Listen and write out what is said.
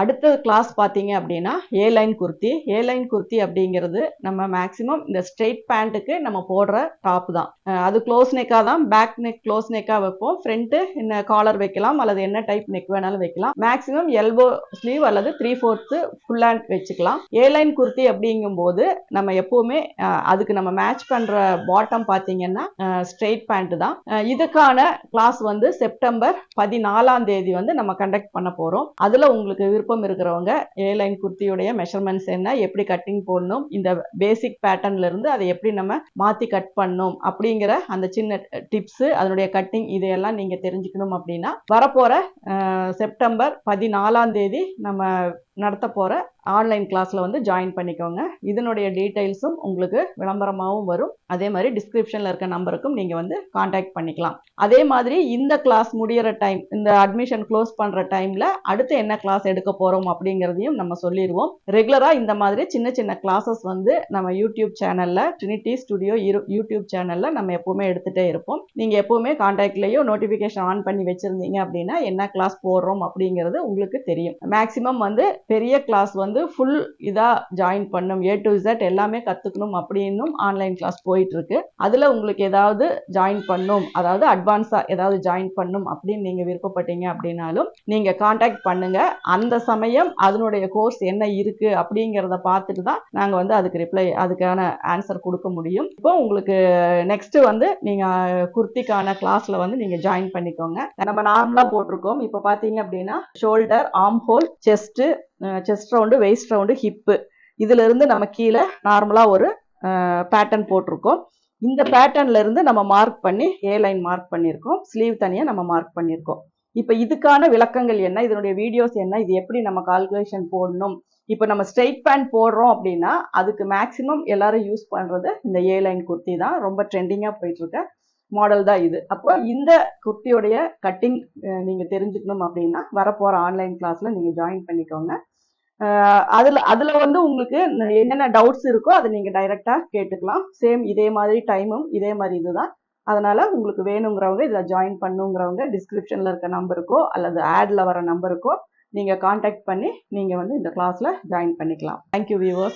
அடுத்த கிளாஸ் பார்த்தீங்க அப்படின்னா A line kurti. A line kurti அப்படிங்கிறது நம்ம மேக்ஸிமம் இந்த ஸ்ட்ரெயிட் பேண்ட்டுக்கு நம்ம போடுற டாப் தான். அது க்ளோஸ் நெக்காக தான் பேக் நெக் க்ளோஸ் நெக்காக வைப்போம். ஃப்ரண்ட்டு என்ன காலர் வைக்கலாம் அல்லது என்ன டைப் நெக் வேணாலும் வைக்கலாம். மேக்ஸிமம் எல்போ ஸ்லீவ் அல்லது த்ரீ ஃபோர்த்து ஃபுல் ஹேண்ட் வச்சுக்கலாம். ஏ லைன் குர்த்தி அப்படிங்கும்போது நம்ம எப்போவுமே அதுக்கு நம்ம மேட்ச் பண்ணுற பாட்டம் பார்த்தீங்கன்னா ஸ்ட்ரெயிட் பேண்ட்டு தான். இதுக்கான கிளாஸ் வந்து செப்டம்பர் பதினாலாம் தேதி வந்து நம்ம கண்டக்ட் பண்ண போகிறோம் அதில் உங்களுக்கு விருப்பம் இருக்கிறவங்க ஏ லைன் குர்த்தியுடைய மெஷர்மெண்ட்ஸ் என்ன எப்படி கட்டிங் போடணும் இந்த பேசிக் பேட்டர்ன்ல இருந்து அதை எப்படி நம்ம மாற்றி கட் பண்ணணும் அப்படிங்கிற அந்த சின்ன டிப்ஸு அதனுடைய கட்டிங் இதையெல்லாம் நீங்கள் தெரிஞ்சுக்கணும் அப்படின்னா வரப்போகிற செப்டம்பர் பதினாலாம் தேதி நம்ம நடத்த போகிற ஆன்லைன் கிளாஸில் வந்து ஜாயின் பண்ணிக்கோங்க. இதனுடைய டீட்டெயில்ஸும் உங்களுக்கு விளம்பரமாகவும் வரும். அதே மாதிரி டிஸ்கிரிப்ஷனில் இருக்க நம்பருக்கும் நீங்கள் வந்து காண்டாக்ட் பண்ணிக்கலாம். அதே மாதிரி இந்த கிளாஸ் முடிகிற டைம் இந்த அட்மிஷன் க்ளோஸ் பண்ணுற டைமில் அடுத்து என்ன கிளாஸ் எடுக்க போகிறோம் அப்படிங்கிறதையும் நம்ம சொல்லிடுவோம் ரெகுலராக இந்த மாதிரி சின்ன சின்ன கிளாஸஸ் வந்து நம்ம யூடியூப் சேனலில் ட்ரினிட்டி ஸ்டுடியோ யூடியூப் சேனலில் நம்ம எப்போவுமே எடுத்துகிட்டே இருப்போம். நீங்கள் எப்போவுமே காண்டாக்ட்லேயோ நோட்டிஃபிகேஷன் ஆன் பண்ணி வச்சுருந்தீங்க அப்படின்னா என்ன கிளாஸ் போடுறோம் அப்படிங்கிறது உங்களுக்கு தெரியும். மேக்ஸிமம் வந்து பெரிய கிளாஸ் வந்து ஃபுல் இதாக ஜாயின் பண்ணும். ஏ டு இசட் எல்லாமே கற்றுக்கணும் அப்படின்னும் ஆன்லைன் கிளாஸ் போயிட்டுருக்கு. அதில் உங்களுக்கு ஏதாவது ஜாயின் பண்ணும். அதாவது அட்வான்ஸாக ஏதாவது ஜாயின் பண்ணும் அப்படின்னு நீங்கள் விருப்பப்பட்டீங்க அப்படின்னாலும் நீங்கள் காண்டாக்ட் பண்ணுங்கள் அந்த சமயம் அதனுடைய கோர்ஸ் என்ன இருக்குது அப்படிங்கிறத பார்த்துட்டு தான் நாங்கள் வந்து அதுக்கு ரிப்ளை அதுக்கான ஆன்சர் கொடுக்க முடியும். இப்போ உங்களுக்கு நெக்ஸ்ட் வந்து நீங்கள் குர்த்திக்கான கிளாஸில் வந்து நீங்கள் ஜாயின் பண்ணிக்கோங்க. நம்ம நார்மலாக போட்டிருக்கோம். இப்போ பார்த்தீங்க அப்படின்னா shoulder arm hole chest chest round waist round hip இதிலிருந்து நம்ம கீழே நார்மலாக ஒரு பேட்டர்ன் போட்டிருக்கோம். இந்த பேட்டர்ன்ல இருந்து நம்ம மார்க் பண்ணி ஏ லைன் மார்க் பண்ணியிருக்கோம். ஸ்லீவ் தனியாக நம்ம மார்க் பண்ணியிருக்கோம். இப்போ இதுக்கான விளக்கங்கள் என்ன? இதனுடைய வீடியோஸ் என்ன? இது எப்படி நம்ம கால்குலேஷன் போடணும்? இப்போ நம்ம ஸ்ட்ரெயிட் பேண்ட் போடுறோம் அப்படின்னா அதுக்கு மேக்ஸிமம் எல்லாரும் யூஸ் பண்ணுறது இந்த ஏ லைன் குர்த்தி தான். ரொம்ப ட்ரெண்டிங்காக போயிட்டு மாடல் தான் இது. அப்போ இந்த குர்த்தியோடைய கட்டிங் நீங்கள் தெரிஞ்சுக்கணும் அப்படின்னா வரப்போகிற ஆன்லைன் கிளாஸில் நீங்கள் ஜாயின் பண்ணிக்கோங்க. அதில் அதில் வந்து உங்களுக்கு என்னென்ன டவுட்ஸ் இருக்கோ அதை நீங்கள் டைரெக்டாக கேட்டுக்கலாம். சேம் இதே மாதிரி டைமும் இதே மாதிரி இதுதான். அதனால் உங்களுக்கு வேணுங்கிறவங்க இதில் ஜாயின் பண்ணுங்கிறவங்க டிஸ்கிரிப்ஷனில் இருக்க நம்பருக்கோ அல்லது ஆடில் வர நம்பருக்கோ நீங்கள் காண்டாக்ட் பண்ணி நீங்கள் வந்து இந்த கிளாஸில் ஜாயின் பண்ணிக்கலாம். Thank you viewers